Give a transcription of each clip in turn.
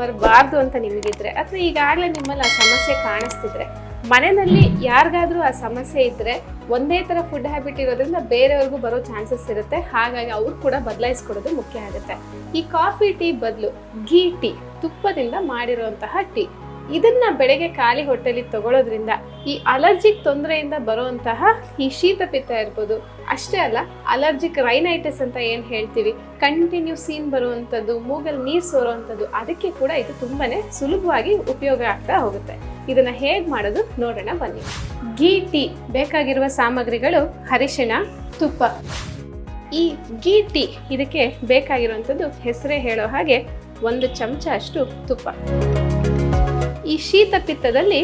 ಬರಬಾರ್ದು ಅಂತ ನಿಮಗಿದ್ರೆ ಅಥವಾ ಈಗಾಗಲೇ ನಿಮ್ಮಲ್ಲಿ ಆ ಸಮಸ್ಯೆ ಕಾಣಿಸ್ತಿದ್ರೆ, ಮನೆಯಲ್ಲಿ ಯಾರಿಗಾದರೂ ಆ ಸಮಸ್ಯೆ ಇದ್ದರೆ ಒಂದೇ ಥರ ಫುಡ್ ಹ್ಯಾಬಿಟ್ ಇರೋದ್ರಿಂದ ಬೇರೆಯವ್ರಿಗೂ ಬರೋ ಚಾನ್ಸಸ್ ಇರುತ್ತೆ. ಹಾಗಾಗಿ ಅವ್ರು ಕೂಡ ಬದಲಾಯಿಸ್ಕೊಡೋದು ಮುಖ್ಯ ಆಗುತ್ತೆ. ಈ ಕಾಫಿ ಟೀ ಬದಲು ಘೀ ಟೀ ತುಪ್ಪದಿಂದ ಮಾಡಿರುವಂತಹ ಟೀ ಇದನ್ನ ಬೆಳಗ್ಗೆ ಖಾಲಿ ಹೊಟ್ಟೆಲಿ ತಗೊಳ್ಳೋದ್ರಿಂದ ಈ ಅಲರ್ಜಿಕ್ ತೊಂದರೆಯಿಂದ ಬರುವಂತಹ ಈ ಶೀತ ಪಿತ್ತ ಇರ್ಬೋದು. ಅಷ್ಟೇ ಅಲ್ಲ, ಅಲರ್ಜಿಕ್ ರೈನೈಟಿಸ್ ಅಂತ ಏನು ಹೇಳ್ತೀವಿ? ಕಂಟಿನ್ಯೂ ಸೀನ್ ಬರುವಂಥದ್ದು ಮೂಗಲ್ಲಿ ನೀರು ಸೋರುವಂಥದ್ದು, ಅದಕ್ಕೆ ಕೂಡ ಇದು ತುಂಬಾನೇ ಸುಲಭವಾಗಿ ಉಪಯೋಗ ಆಗ್ತಾ ಹೋಗುತ್ತೆ. ಇದನ್ನ ಹೇಗೆ ಮಾಡೋದು ನೋಡೋಣ ಬನ್ನಿ. ಘೀ, ಟೀ ಬೇಕಾಗಿರುವ ಸಾಮಗ್ರಿಗಳು ಹರಿಶಿಣ ತುಪ್ಪ. ಈ ಘೀ, ಟೀ ಇದಕ್ಕೆ ಬೇಕಾಗಿರುವಂಥದ್ದು ಹೆಸರೇ ಹೇಳೋ ಹಾಗೆ ಒಂದು ಚಮಚ ಅಷ್ಟು ತುಪ್ಪ. ಈ ಶೀತ ಪಿತ್ತದಲ್ಲಿ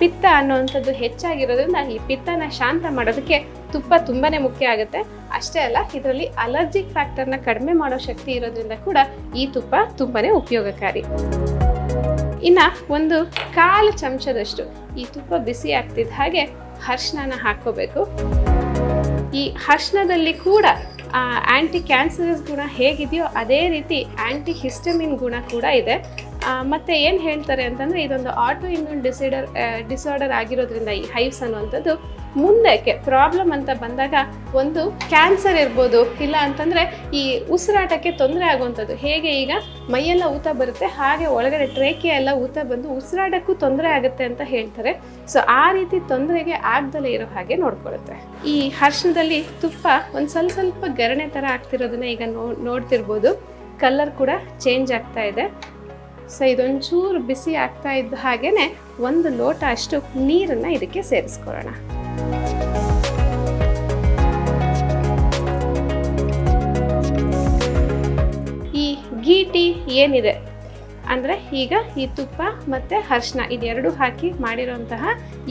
ಪಿತ್ತ ಅನ್ನುವಂಥದ್ದು ಹೆಚ್ಚಾಗಿರೋದ್ರಿಂದ ಈ ಪಿತ್ತನ ಶಾಂತ ಮಾಡೋದಕ್ಕೆ ತುಪ್ಪ ತುಂಬಾನೇ ಮುಖ್ಯ ಆಗುತ್ತೆ. ಅಷ್ಟೇ ಅಲ್ಲ, ಇದರಲ್ಲಿ ಅಲರ್ಜಿಕ್ ಫ್ಯಾಕ್ಟರ್ನ ಕಡಿಮೆ ಮಾಡೋ ಶಕ್ತಿ ಇರೋದ್ರಿಂದ ಕೂಡ ಈ ತುಪ್ಪ ತುಂಬಾನೇ ಉಪಯೋಗಕಾರಿ. ಇನ್ನ ಒಂದು ಕಾಲು ಚಮಚದಷ್ಟು ಈ ತುಪ್ಪ ಬಿಸಿ ಆಗ್ತಿದ್ದ ಹಾಗೆ ಹರ್ಷಣನ ಹಾಕೋಬೇಕು ಈ ಹರ್ಷನದಲ್ಲಿ ಕೂಡ ಆ್ಯಂಟಿ ಕ್ಯಾನ್ಸರಸ್ ಗುಣ ಹೇಗಿದೆಯೋ ಅದೇ ರೀತಿ ಆ್ಯಂಟಿ ಹಿಸ್ಟಮಿನ್ ಗುಣ ಕೂಡ ಇದೆ. ಮತ್ತೆ ಏನು ಹೇಳ್ತಾರೆ ಅಂತಂದರೆ ಇದೊಂದು ಆಟೋ ಇಮ್ಯೂನ್ ಡಿಸಿಡರ್ ಡಿಸಾರ್ಡರ್ ಆಗಿರೋದ್ರಿಂದ ಈ ಹೈವ್ಸ್ ಅನ್ನುವಂಥದ್ದು ಮುಂದಕ್ಕೆ ಪ್ರಾಬ್ಲಮ್ ಅಂತ ಬಂದಾಗ ಒಂದು ಕ್ಯಾನ್ಸರ್ ಇರ್ಬೋದು. ಇಲ್ಲ ಅಂತಂದರೆ ಈ ಉಸಿರಾಟಕ್ಕೆ ತೊಂದರೆ ಆಗುವಂಥದ್ದು. ಹೇಗೆ ಈಗ ಮೈಯೆಲ್ಲ ಊತ ಬರುತ್ತೆ, ಹಾಗೆ ಒಳಗಡೆ ಟ್ರೇಕೆ ಎಲ್ಲ ಊತ ಬಂದು ಉಸಿರಾಟಕ್ಕೂ ತೊಂದರೆ ಆಗುತ್ತೆ ಅಂತ ಹೇಳ್ತಾರೆ. ಸೊ ಆ ರೀತಿ ತೊಂದರೆಗೆ ಆಗ್ದಲೇ ಇರೋ ಹಾಗೆ ನೋಡ್ಕೊಳುತ್ತೆ. ಈ ಹರ್ಷದಲ್ಲಿ ತುಪ್ಪ ಒಂದು ಸ್ವಲ್ಪ ಸ್ವಲ್ಪ ಗರಣೆ ಥರ ಆಗ್ತಿರೋದನ್ನ ಈಗ ನೋ, ನೋಡ್ತಿರ್ಬೋದು. ಕಲರ್ ಕೂಡ ಚೇಂಜ್ ಆಗ್ತಾ ಇದೆ. ಸೊ ಇದೊಂಚೂರು ಬಿಸಿ ಆಗ್ತಾ ಇದ್ದ ಹಾಗೇನೆ ಒಂದು ಲೋಟ ಅಷ್ಟು ನೀರನ್ನು ಇದಕ್ಕೆ ಸೇರಿಸ್ಕೊಳ್ಳೋಣ. ಈ ಗೀಟಿ ಏನಿದೆ? ಅಂದರೆ ಈಗ ಈ ತುಪ್ಪ ಮತ್ತು ಅರ್ಶಿನ ಇದೆರಡು ಹಾಕಿ ಮಾಡಿರೋಂತಹ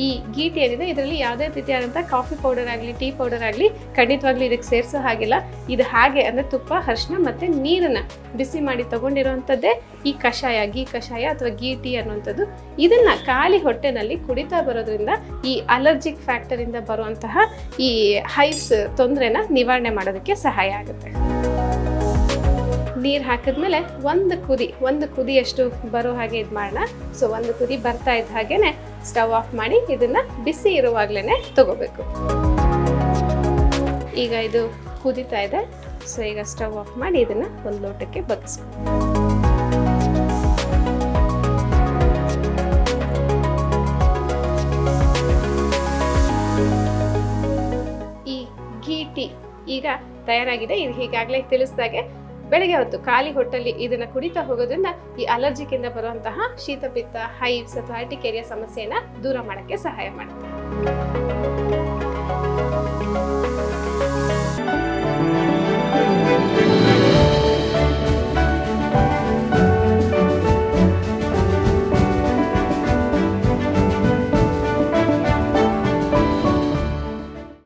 ಈ ಗೀಟ್ ಏನಿದೆ, ಇದರಲ್ಲಿ ಯಾವುದೇ ರೀತಿಯಾದಂಥ ಕಾಫಿ ಪೌಡರ್ ಆಗಲಿ, ಟೀ ಪೌಡರ್ ಆಗಲಿ ಖಂಡಿತವಾಗ್ಲೂ ಇದಕ್ಕೆ ಸೇರಿಸೋ ಹಾಗಿಲ್ಲ. ಇದು ಹಾಗೆ ಅಂದರೆ ತುಪ್ಪ ಅರ್ಶಿನ ಮತ್ತು ನೀರನ್ನು ಬಿಸಿ ಮಾಡಿ ತೊಗೊಂಡಿರೋವಂಥದ್ದೇ ಈ ಕಷಾಯ ಗೀ ಕಷಾಯ ಅಥವಾ ಗೀ ಟೀ ಅನ್ನುವಂಥದ್ದು. ಇದನ್ನು ಖಾಲಿ ಹೊಟ್ಟೆನಲ್ಲಿ ಕುಡಿತಾ ಬರೋದ್ರಿಂದ ಈ ಅಲರ್ಜಿಕ್ ಫ್ಯಾಕ್ಟರಿಂದ ಬರುವಂತಹ ಈ ಹೈಸ್ ತೊಂದರೆನ ನಿವಾರಣೆ ಮಾಡೋದಕ್ಕೆ ಸಹಾಯ ಆಗುತ್ತೆ. ನೀರು ಹಾಕಿದ್ಮೇಲೆ ಒಂದು ಕುದಿ, ಒಂದು ಕುದಿಯಷ್ಟು ಬರೋ ಹಾಗೆ ಇದು ಮಾಡೋಣ. ಸೊ ಒಂದು ಕುದಿ ಬರ್ತಾ ಇದ್ದ ಹಾಗೇನೆ ಸ್ಟವ್ ಆಫ್ ಮಾಡಿ ಇದನ್ನ ಬಿಸಿ ಇರುವಾಗಲೇ ತಗೋಬೇಕು. ಈಗ ಇದು ಕುದಿತಾ ಇದೆ. ಸೊ ಈಗ ಸ್ಟವ್ ಆಫ್ ಮಾಡಿ ಇದನ್ನ ಒಂದು ಲೋಟಕ್ಕೆ ಬಗ್ಗಿಸ್ಕೊ ಈ ಘೀ ಟೀ ಈಗ ತಯಾರಾಗಿದೆ. ಇದು ಹೀಗಾಗಲೇ ತಿಳಿಸಿದಾಗೆ ಬೆಳಗ್ಗೆ ಹೊತ್ತು ಖಾಲಿ ಹೊಟ್ಟಲ್ಲಿ ಇದನ್ನ ಕುಡಿತಾ ಹೋಗೋದ್ರಿಂದ ಈ ಅಲರ್ಜಿಕಿಂದ ಬರುವಂತಹ ಶೀತಪಿತ್ತ ಹೈವ್ಸ್ ಅಥವಾ ಆರ್ಟಿಕೇರಿಯಾ ಸಮಸ್ಯೆಯನ್ನ ದೂರ ಮಾಡಕ್ಕೆ ಸಹಾಯ ಮಾಡುತ್ತೆ.